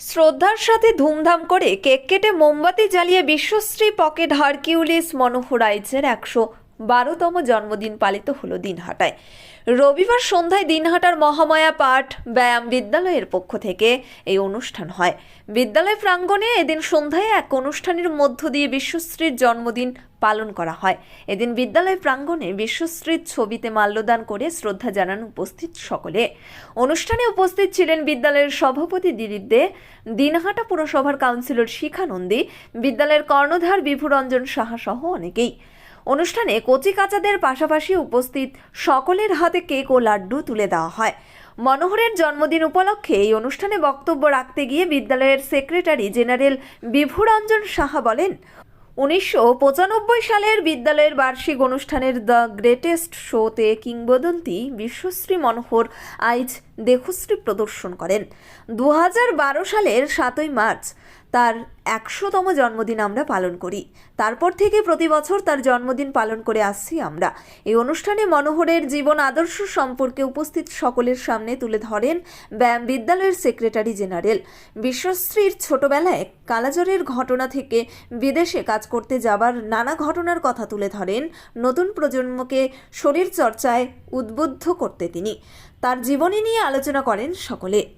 শ্রদ্ধার সাথে ধুমধাম করে কেক কেটে মোমবাতি জ্বালিয়ে বিশ্বশ্রী পকেট হারকিউলিস মনোহরাইজের একশো বারোতম জন্মদিন পালিত হলো দিনহাটায়। রবিবার সন্ধ্যায় দিনহাটার মহামায়া পাঠ ব্যায়াম বিদ্যালয়ের পক্ষ থেকে এই অনুষ্ঠান হয়। বিদ্যালয় প্রাঙ্গণে এদিন সন্ধ্যায় এক অনুষ্ঠানের মধ্য দিয়ে বিশ্বশ্রীর জন্মদিন পালন করা হয়। এদিন বিদ্যালয় প্রাঙ্গণে বিশ্বশ্রীর ছবিতে মাল্যদান করে শ্রদ্ধা জানান উপস্থিত সকলে। অনুষ্ঠানে উপস্থিত ছিলেন বিদ্যালয়ের সভাপতি দিলীপ দে, দিনহাটা পুরসভার কাউন্সিলর শিখা নন্দী, বিদ্যালয়ের কর্ণধার বিভুরঞ্জন সাহা সহ অনেকেই। অনুষ্ঠানে কচি কাচাদের পাশাপাশি উপস্থিত সকলের হাতে কেক ও লাড্ডু তুলে দেওয়া হয়। মনোহরের জন্মদিন উপলক্ষে এই অনুষ্ঠানে বক্তব্য রাখতে গিয়ে বিদ্যালয়ের সেক্রেটারি জেনারেল বিভুরঞ্জন সাহা বলেন, উনিশশো পঁচানব্বই সালের বিদ্যালয়ের বার্ষিক অনুষ্ঠানের দ্য গ্রেটেস্ট শোতে কিংবদন্তি বিশ্বশ্রী মনোহর আইজ দেহশ্রী প্রদর্শন করেন। দু হাজার বারো সালের সাতই মার্চ তার একশোতম জন্মদিন আমরা পালন করি। তারপর থেকে প্রতি বছর তার জন্মদিন পালন করে আসছি আমরা। এই অনুষ্ঠানে মনোহরের জীবন আদর্শ সম্পর্কে উপস্থিত সকলের সামনে তুলে ধরেন ব্যায়াম বিদ্যালয়ের সেক্রেটারি জেনারেল। বিশ্বশ্রীর ছোটবেলায় কালাজ্বরের ঘটনা থেকে বিদেশে কাজ করতে যাবার নানা ঘটনার কথা তুলে ধরেন। নতুন প্রজন্মকে শরীর চর্চায় উদ্বুদ্ধ করতে তিনি। তার জীবনী নিয়ে আলোচনা করেন সকলে।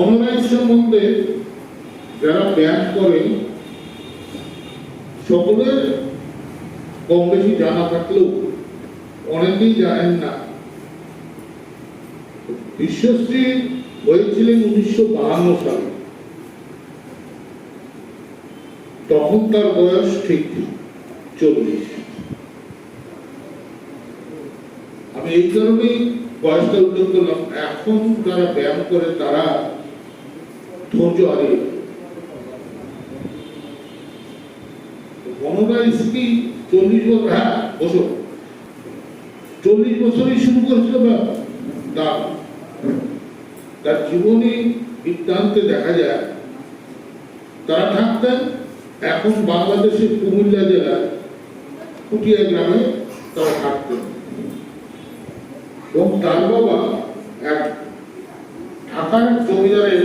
Online সম্বন্ধে যারা ব্যায়াম করেন সকলের কম বেশি জানা থাকলেও অনেকেই জানেন না। বিশ্বশ্রী হয়েছিলেন উনিশশো বাহান্ন সালে। তখন তার বয়স ঠিক চল্লিশ। আমি এই কারণেই বয়সটা উল্লেখ করলাম। এখন যারা ব্যায়াম করে, তারা ধৈর্য হারিয়ে গণনা স্ত্রী চল্লিশ বছর হ্যাঁ বছর চল্লিশ বছরই শুরু করেছিল তার তার জীবনী বৃত্তান্তে দেখা যায়, তারা থাকতেন এখন বাংলাদেশের কুমিল্লা জেলার কুটিয়া গ্রামে তারা থাকতেন। এবং তার বাবা এক ঢাকার জমিদারের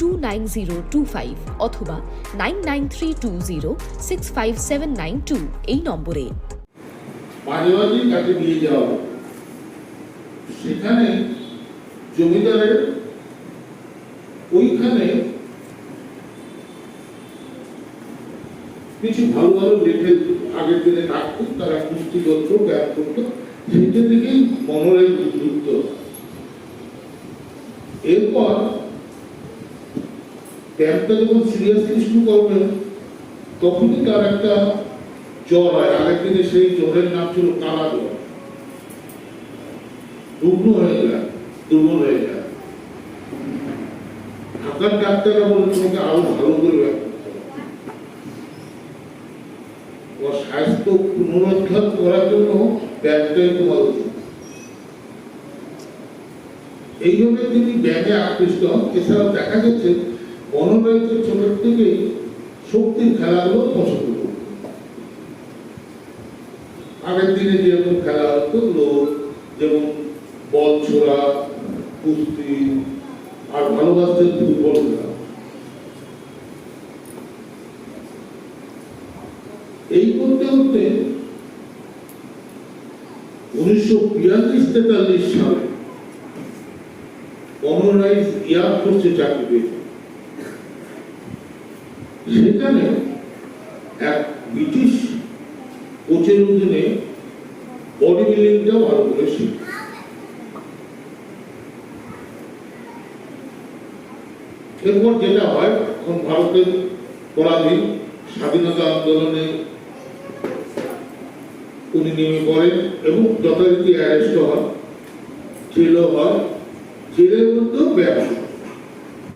two nine zero two five অথবা nine nine three two zero six five seven nine two এই নম্বরে। সেখানে জমিদারের ওইখানে কিছু ভালো ভালো লেখে আগের দিনে থাকতো তারা করতো ব্যায়াম করতো সেইটা থেকেই যুক্ত। এরপর ব্যায়ামটা যখন সিরিয়াসলি শুরু করবেন তখনই তার একটা জ্বর হয়। আগের দিনে সেই জ্বরের নাম ছিল কালা জ্বর। রুগ্ন হয়ে যায়, দুর্বল হয়ে যায়। ঢাকার ডাক্তাররা বলে তোমাকে আরও ভালো করে করতে স্বাস্থ্য পুনরুদ্ধার করার জন্য ব্যায়ামটাই তোমার উচিত। এইভাবে তিনি ব্যাগে আকৃষ্ট হন, এছাড়াও দেখা গেছে অনুরাগীদের ছোট থেকেই শক্তির খেলাগুলো পছন্দ করত। আগের দিনে যেরকম খেলা হতো, লোক যেমন বল ছোড়া, কুস্তি আর ভালোবাসতেন ফুটবল খেলা। এই করতে করতে উনিশশো বিয়াল্লিশ তেতাল্লিশ সালে অনরাইজ এয়ারফোর্সে চাকরি পেয়েছেন। সেখানে এক ব্রিটিশ কোচের অধীনে বডি বিল্ডিংটাও ভালো করে এরপর যেটা হয়, তখন ভারতের পরাধীন স্বাধীনতা আন্দোলনে উনি নেমে পড়েন এবং যথারীতি অ্যারেস্ট হন। জেলও হয়। জেলের মধ্যেও শুরু